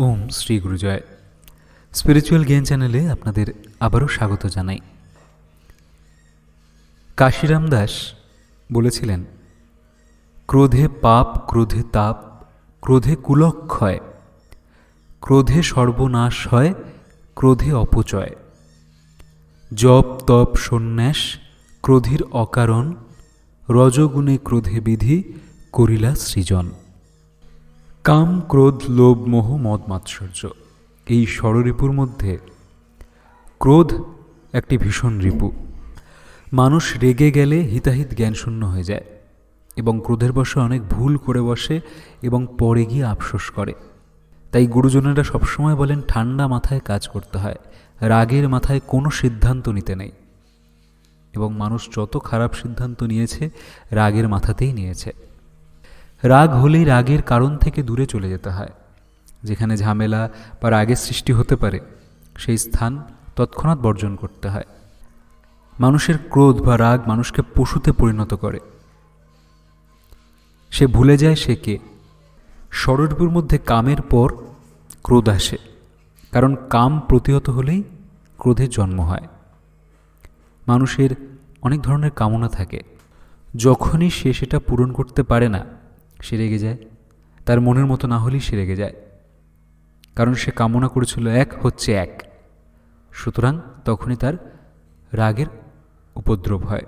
ওম Shri গুরুজয়। Spiritual জ্ঞান চ্যানেলে আপনাদের আবারও স্বাগত জানাই। কাশিরাম দাস বলেছিলেন, ক্রোধে পাপ, ক্রোধে তাপ, ক্রোধে কুলক্ষয়, ক্রোধে সর্বনাশ হয়, ক্রোধে অপচয়। জপ, তপ, সন্ন্যাস, ক্রোধের অকারণ, রজগুণে ক্রোধে বিধি করিলা সৃজন। কাম, ক্রোধ, লোভ, মোহ, মদ, মাৎসর্য। এই ষড়রিপুর মধ্যে ক্রোধ একটি ভীষণ রিপু। মানুষ রেগে গেলে হিতাহিত জ্ঞানশূন্য হয়ে যায় এবং ক্রোধের বশে অনেক ভুল করে বসে এবং পরে গিয়ে আফসোস করে। তাই গুরুজনেরা সবসময় বলেন, ঠান্ডা মাথায় কাজ করতে হয়, রাগের মাথায় কোনো সিদ্ধান্ত নিতে নেই। এবং মানুষ যত খারাপ সিদ্ধান্ত নিয়েছে, রাগের মাথাতেই নিয়েছে। রাগ হলেই রাগের কারণ থেকে দূরে চলে যেতে হয়, যেখানে ঝামেলা বা রাগের সৃষ্টি হতে পারে, সেই স্থান তৎক্ষণাৎ বর্জন করতে হয়। মানুষের ক্রোধ বা রাগ মানুষকে পশুতে পরিণত করে। সে ভুলে যায় সে কে। ষড়রিপুর মধ্যে কামের পর ক্রোধ আসে, কারণ কাম প্রতিহত হলেই ক্রোধের জন্ম হয়। মানুষের অনেক ধরনের কামনা থাকে, যখনই সে সেটা পূরণ করতে পারে না সে রেগে যায়। তার মনের মতো না হলেই সে রেগে যায়। কারণ সে কামনা করেছিল এক হচ্ছে এক। সুতরাং তখনই তার রাগের উপদ্রব হয়।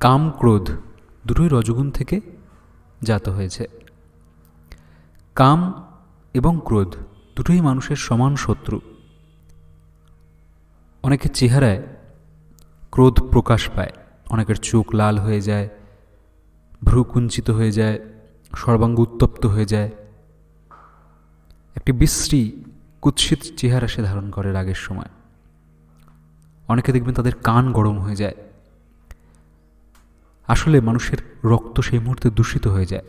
কাম ক্রোধ দুটোই রজগুণ থেকে জাত হয়েছে। কাম এবং ক্রোধ দুটোই মানুষের সমান শত্রু। অনেকের চেহারায় ক্রোধ প্রকাশ পায়, অনেকের চোখ লাল হয়ে যায় ভ্রু কুঞ্চিত হয়ে যায়, সর্বাঙ্গ উত্তপ্ত হয়ে যায়। একটি বিশ্রী, কুৎসিত চেহারা সে ধারণ করে রাগের সময়। অনেকে দেখবেন তাদের কান গরম হয়ে যায়। আসলে মানুষের রক্ত সেই মুহূর্তে দূষিত হয়ে যায়।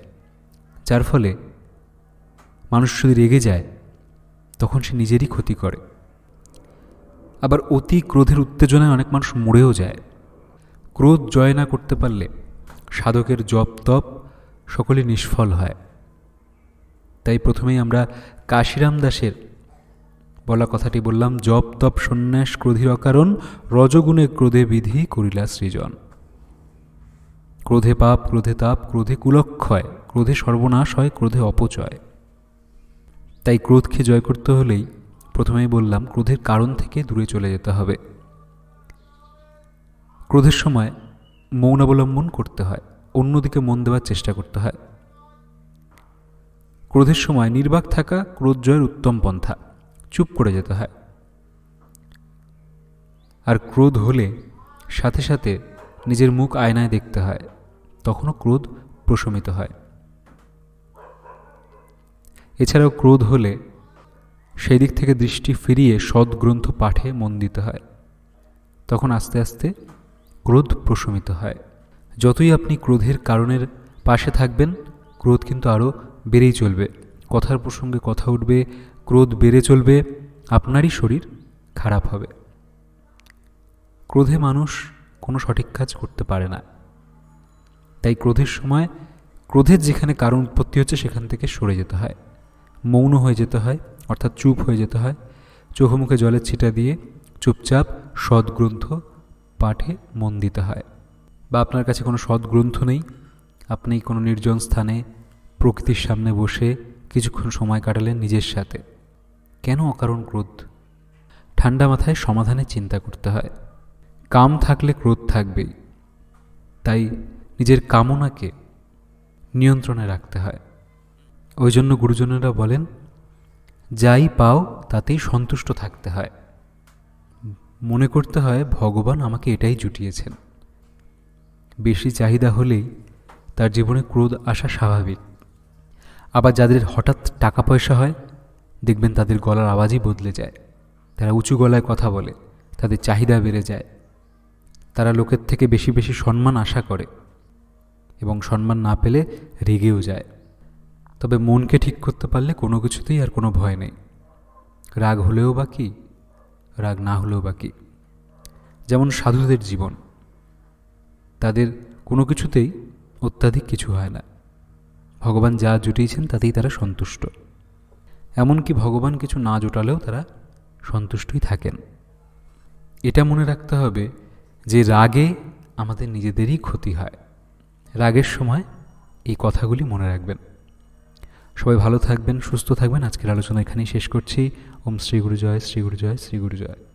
যার ফলে মানুষ যদি রেগে যায়, তখন সে নিজেরই ক্ষতি করে। আবার অতি ক্রোধের উত্তেজনায় অনেক মানুষ মরেও যায়। ক্রোধ জয় না করতে পারলে সাধকের জপ তপ সকলে নিষ্ফল হয়। তাই প্রথমেই আমরা কাশিরাম দাসের বলা কথাটি বললাম, জপ তপ সন্ন্যাস ক্রোধীর অকারণ, রজগুণে ক্রোধে বিধি করিলা সৃজন। ক্রোধে পাপ, ক্রোধে তাপ, ক্রোধে কুলক্ষয়, ক্রোধে সর্বনাশ হয়, ক্রোধে অপচয়। তাই ক্রোধকে জয় করতে হলেই প্রথমেই বললাম, ক্রোধের কারণ থেকে দূরে চলে যেতে হবে। ক্রোধের সময় মৌন অবলম্বন করতে হয়, অন্যদিকে মন দেওয়ার চেষ্টা করতে হয়। ক্রোধের সময় নির্বাক থাকা ক্রোধ জয়ের উত্তম পন্থা, চুপ করে যেতে হয়। আর ক্রোধ হলে সাথে সাথে নিজের মুখ আয়নায় দেখতে হয়, তখনও ক্রোধ প্রশমিত হয়। এছাড়াও ক্রোধ হলে সেই দিক থেকে দৃষ্টি ফিরিয়ে সদ্গ্রন্থ পাঠে মন দিতে হয়, তখন আস্তে আস্তে ক্রোধ প্রশমিত হয়। যতই আপনি ক্রোধের কারণের পাশে থাকবেন, ক্রোধ কিন্তু আরও বেড়েই চলবে। কথার প্রসঙ্গে কথা উঠবে, ক্রোধ বেড়ে চলবে, আপনারই শরীর খারাপ হবে। ক্রোধে মানুষ কোনো সঠিক কাজ করতে পারে না। তাই ক্রোধের সময় ক্রোধের যেখানে কারণ উৎপত্তি হচ্ছে, সেখান থেকে সরে যেতে হয়। মৌন হয়ে যেতে হয়, অর্থাৎ চুপ হয়ে যেতে হয়। চোখ মুখে জলের ছিটা দিয়ে চুপচাপ সদ্গ্রন্থ পাঠে মন দিতে হয়। বা আপনার কাছে কোনো সদ্গ্রন্থ নেই, আপনি কোনো নির্জন স্থানে প্রকৃতির সামনে বসে কিছুক্ষণ সময় কাটালেন নিজের সাথে। কেন অকারণ ক্রোধ? ঠান্ডা মাথায় সমাধানে চিন্তা করতে হয়। কাম থাকলে ক্রোধ থাকবেই। তাই নিজের কামনাকে নিয়ন্ত্রণে রাখতে হয়। ওই জন্য গুরুজনেরা বলেন, যাই পাও তাতেই সন্তুষ্ট থাকতে হয়। মনে করতে হয় ভগবান আমাকে এটাই জুটিয়েছেন। বেশি চাহিদা হলেই তার জীবনে ক্রোধ আসা স্বাভাবিক। আবার যাদের হঠাৎ টাকা পয়সা হয়, দেখবেন তাদের গলার আওয়াজই বদলে যায়। তারা উঁচু গলায় কথা বলে, তাদের চাহিদা বেড়ে যায়। তারা লোকের থেকে বেশি বেশি সম্মান আশা করে এবং সম্মান না পেলে রেগেও যায়। তবে মনকে ঠিক করতে পারলে কোনো কিছুতেই আর কোনো ভয় নেই। রাগ হলেও বা কি? রাগ না হলেও বা কি যেমন সাধুদের জীবন, তাদের কোনো কিছুতেই অত্যাধিক কিছু হয় না। ভগবান যা জুটিয়েছেন তাতেই তারা সন্তুষ্ট। এমনকি ভগবান কিছু না জোটালেও তারা সন্তুষ্টই থাকেন। এটা মনে রাখতে হবে যে রাগে আমাদের নিজেদেরই ক্ষতি হয়। রাগের সময় এই কথাগুলি মনে রাখবেন। সবাই ভালো থাকবেন, সুস্থ থাকবেন। আজকের আলোচনা এখানেই শেষ করছি। ওম শ্রী গুরু জয় শ্রী গুরু জয় শ্রী গুরু জয়